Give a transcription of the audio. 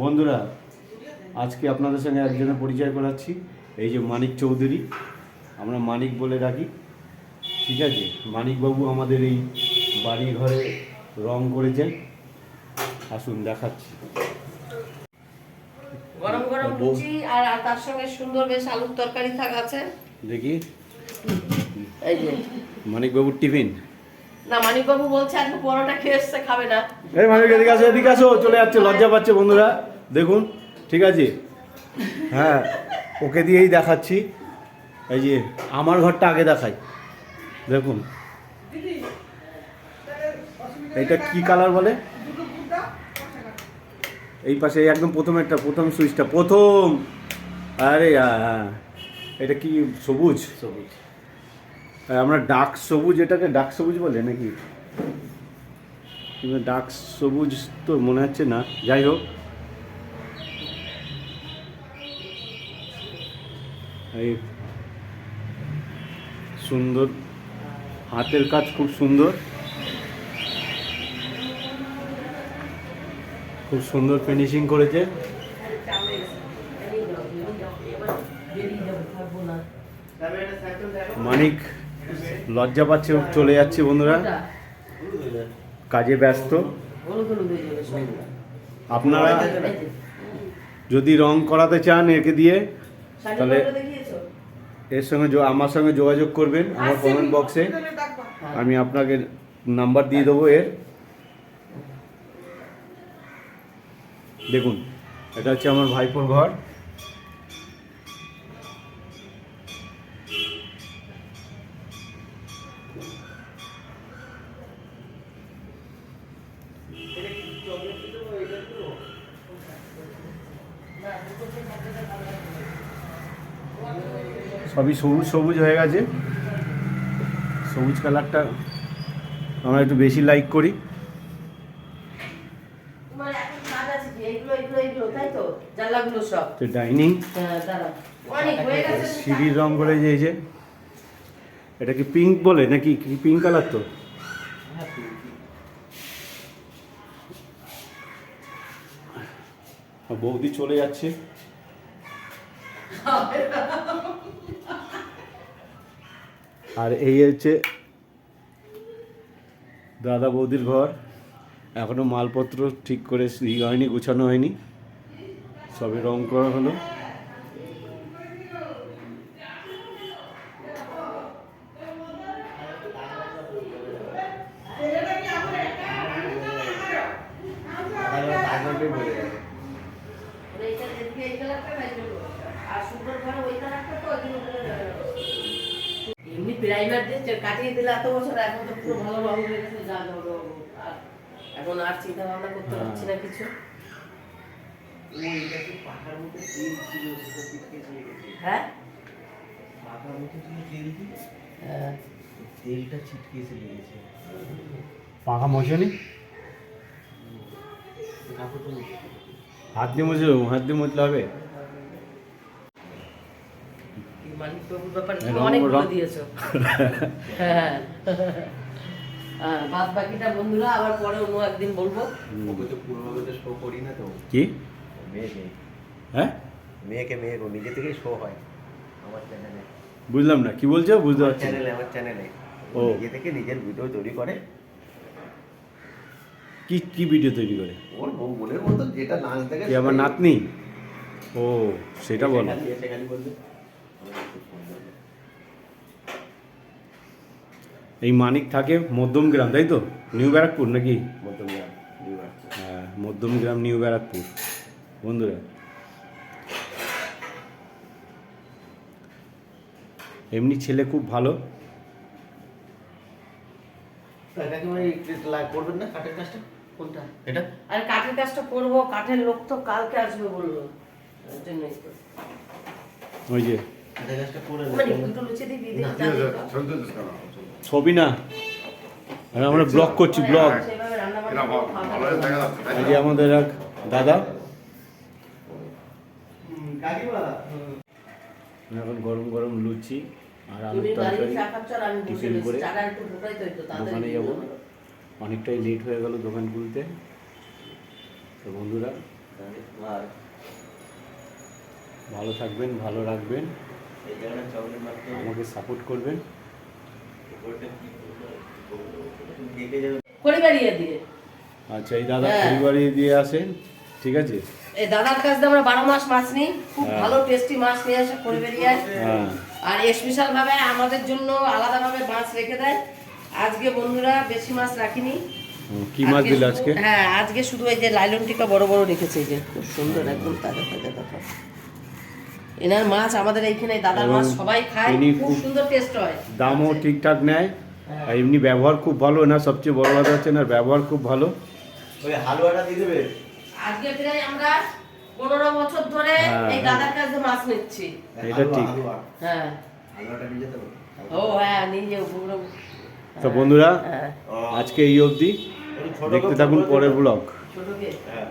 বন্ধুরা আজকে আপনাদের সঙ্গে একজনের পরিচয় করাচ্ছি। এই যে মানিক চৌধুরী আমরা মানিক বলে ডাকি ঠিক আছে? মানিকবাবু আমাদের এই বাড়ি ঘরে রং করেছেন। আসুন দেখাচ্ছি। গরম গরম লুচি আর আর তার সঙ্গে সুন্দর বেশ আলুর তরকারি থাকা আছে। দেখি। এই যে। মানিকবাবুর টিফিন? না মানিকবাবু বলছে আজকে পরোটা খেয়ে এসছে খাবে না। এই মানিক এদিকে আসো এদিকে আসো চলে যাচ্ছে লজ্জা পাচ্ছে বন্ধুরা। দেখুন ঠিক আছে? হ্যাঁ ওকে দিয়েই দেখাচ্ছি। এই যে আমার ঘরটা আগে দেখাই। দেখুন। এটা কি কালার বলে? এই পাশে একদম প্রথম একটা প্রথম সুইচটা প্রথম। আরে হ্যাঁ এটা কি সবুজ? সবুজ। আমরা ডাক সবুজ, এটাকে ডাক সবুজ বলে নাকি? ডাক সবুজ তো মনে হচ্ছে না। যাই হোক। এই সুন্দর, হাতের কাজ খুব সুন্দর। খুব সুন্দর ফিনিশিং করেছে। মানিক লজ্জা পাচ্ছে চলে যাচ্ছে বন্ধুরা কাজে ব্যস্ত। আপনারা যদি রং করাতে চান একে দিয়ে তাহলে এর সঙ্গে আমার সঙ্গে যোগাযোগ করবেন আমার কমেন্ট বক্সে। আমি আপনাকে নাম্বার দিয়ে দেবো এর দেখুন এটা হচ্ছে আমার ভাইপোর ঘর সবই সবুজ সবুজ হয়ে গেছে। সবুজ কালারটা আমরা একটু বেশি লাইক করি। ডাইনিং হ্যাঁ, সিঁড়ির রং করে যে এই যে এটা কি পিঙ্ক বলে নাকি? কি পিঙ্ক কালার তো? বৌদি চলে যাচ্ছে। আর এই হচ্ছে দাদা বৌদির ঘর। এখনও মালপত্র ঠিক করে ই হয়নি, গুছানো হয়নি। সবই রং করা হলো মানে এইটা এদিকে এই কালারটা না, এই জন্য। আর সুন্দর ঘরে ওই কালারটা তো, ওই জন্য বলে দেবে। এমনি প্রাইমার দিয়ে কাটিয়ে দিলে এত বছর এখন তো পুরো ভালো রং হয়ে গেছে যা ধরো আর এখন আর চিন্তা ভাবনা করতে পারছি না কিছু। হ্যাঁ? হ্যাঁ। তেলটা ছিটকে এসে লেগেছে পাখা হাত দিয়ে মুছে হাত দিয়ে মুছলে হবে মানিকবাবুর ব্যাপারে দিয়েছ। হ্যাঁ হ্যাঁ, বাদ বাকিটা বন্ধুরা আবার পরে অন্য একদিন বলব। ওকে তো পুরোভাবে তো শো করি না তো। কি? মেয়েকে হ্যাঁ? মেয়েকে মেয়েকে নিজে থেকেই শো হয়। আমার চ্যানেলে বুঝলাম না কি বলছো? বুঝতে পারছি চ্যানেলে আমার চ্যানেলে ও। নিজে থেকে নিজের ভিডিও তৈরি করে। কি কি ভিডিও তৈরি করে? ওর বউ বোনের মতো যেটা নাচ দেখে কি আমার নাতনি? ও সেটা বলো। এসে খালি বলবে আমার খুব সুন্দর। এই মানিক থাকে মধ্যমগ্রাম তাই তো? নিউ ব্যারাকপুর নাকি? Madhyamgram, New York. হ্যাঁ মধ্যমগ্রাম নিউ ব্যারাকপুর। বন্ধুরা এমনি ছেলে খুব ভালো। কাঠের কাজটা? কোনটা? এটা? আর কাঠের কাজটা করব কাঠের লোক তো কালকে আসবে বলল। ওই যে মানে ছবি না। আর আমরা ব্লগ করছি ব্লগ। খাওয়া দাওয়া এই যে আমাদের এক দাদা। এখন গরম গরম লুচি আর আলুর তরকারি টিফিন করে দোকানে যাব। অনেকটাই লেট হয়ে গেল দোকান খুলতে। তো বন্ধুরা ভালো থাকবেন ভালো রাখবেন। আমাকে সাপোর্ট করবেন। পরিবারিয়ে দিয়ে। আচ্ছা এই দাদা হ্যাঁ। পরিবারে দিয়ে আসেন ঠিক আছে? এই দাদার কাছ থেকে আমরা বারো মাস মাছ নিই খুব হ্যাঁ। ভালো টেস্টি মাছ নিয়ে আসে পরিবারিয়ায় হ্যাঁ। আর স্পেশাল ভাবে আমাদের জন্য আলাদাভাবে মাছ রেখে দেয়। আজকে বন্ধুরা বেশি মাছ রাখিনি। কি মাছ দিল আজকে? হ্যাঁ আজকে শুধু এই যে লাইলন টিকা বড় বড় রেখেছে এই যে খুব সুন্দর একদম তাজা তাজা দেখো এনার মাছ আমাদের এইখানে দাদার মাছ সবাই খায় খুব সুন্দর টেস্ট হয়। দামও ঠিকঠাক নেয় আর এমনি ব্যবহার খুব ভালো না সবচেয়ে বড় কথা হচ্ছে না ব্যবহার খুব ভালো। ওই হালুয়াটা দিয়ে দেবে? আজকে প্রায় আমরা পনেরো বছর ধরে হ্যাঁ, এই হ্যাঁ। দাদার কাছে মাছ নিচ্ছি। এটা ঠিক। হ্যাঁ। হালুয়াটা নিয়ে যেতে হবে। ও হ্যাঁ নিজে পুরো। তো বন্ধুরা হ্যাঁ। আজকে এই অবধি। দেখতে থাকুন পরের। ব্লগ ছোটকে। হ্যাঁ।